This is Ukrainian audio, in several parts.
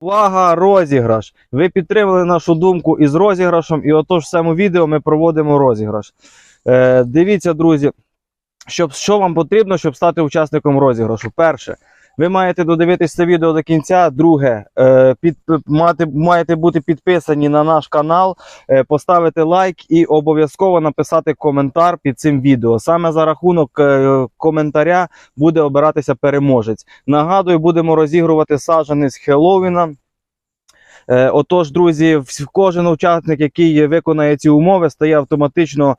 Увага, розіграш! Ви підтримали нашу думку із розіграшом, і отож в цьому відео ми проводимо розіграш. Е, дивіться, друзі, щоб, що вам потрібно, щоб стати учасником розіграшу. Перше, ви маєте додивитися це відео до кінця. Друге, е, під, мати, маєте бути підписані на наш канал, е, поставити лайк і обов'язково написати коментар під цим відео. Саме за рахунок е, коментаря буде обиратися переможець. Нагадую, будемо розігрувати саджанець Хеллоуіна. Отож, друзі, кожен учасник, який виконає ці умови, стає автоматично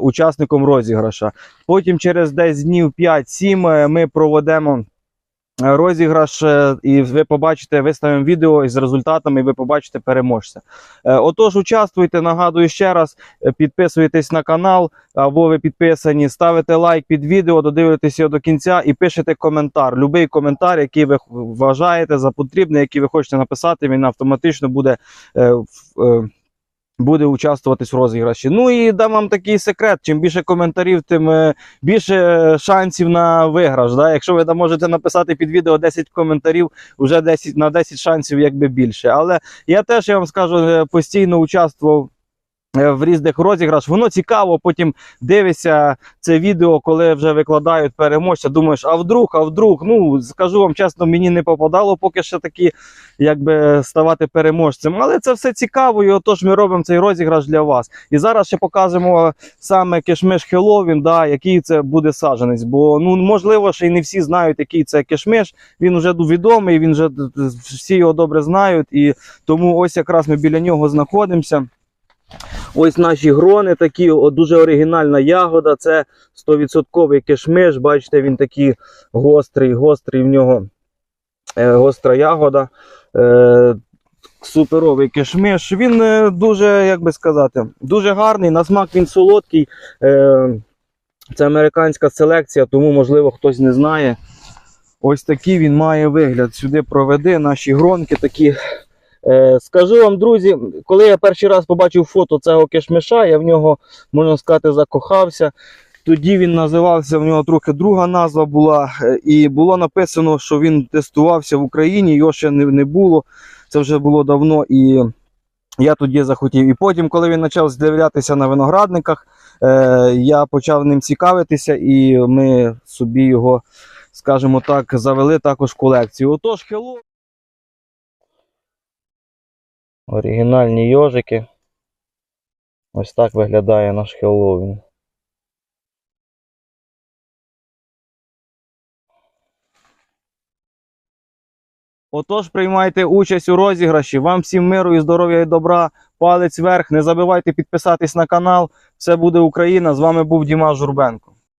учасником розіграша. Потім через десь днів 5-7 е, ми проведемо розіграш, е, і ви побачите, виставимо відео із результатами, і ви побачите переможця. Е, Отож, участвуйте, нагадую ще раз, е, підписуйтесь на канал, або ви підписані, ставите лайк під відео, додивитесь його до кінця і пишете коментар. Любий коментар, який ви вважаєте за потрібне, який ви хочете написати, він автоматично буде. Буде участвуватись в розіграші. Ну і дам вам такий секрет: чим більше коментарів, тим е, більше е, шансів на виграш. Да? Якщо ви можете написати під відео 10 коментарів, вже 10, на 10 шансів якби більше. Але я теж я вам скажу, е, постійно участвував в різних розіграшах. Воно цікаво, потім дивишся це відео, коли вже викладають переможця. Думаєш, а вдруг, а вдруг. Ну скажу вам чесно, мені не попадало поки що такі, якби ставати переможцем. Але це все цікаво, і отож ми робимо цей розіграш для вас. І зараз ще покажемо саме кишмиш Хеллоуін, да, який це буде саджанець. Бо ну можливо, ще й не всі знають, який це кишмиш. Він вже відомий, він вже всі його добре знають, і тому ось якраз ми біля нього знаходимося. Ось наші грони такі, о, дуже оригінальна ягода. Це 100% кишмиш. Бачите, він такий гострий, гострий в нього е, гостра ягода. Е, суперовий кишмиш. Він е, дуже, як би сказати, дуже гарний. На смак він солодкий. Е, це американська селекція, тому, можливо, хтось не знає. Ось такий він має вигляд. Сюди проведи наші гронки такі. Е, скажу вам, друзі, коли я перший раз побачив фото цього кишмиша, я в нього, можна сказати, закохався. Тоді він називався, в нього трохи друга назва була, е, і було написано, що він тестувався в Україні, його ще не, було. Це вже було давно. І я тоді захотів. І потім, коли він почав з'являтися на виноградниках, е, я почав ним цікавитися, і ми собі його, скажімо так, завели також в колекцію. Отож, хело. Оригінальні йожики. Ось так виглядає наш Хеллоуін. Отож, приймайте участь у розіграші. Вам всім миру і здоров'я і добра. Палець вверх. Не забувайте підписатись на канал. Все буде Україна. З вами був Діма Журбенко.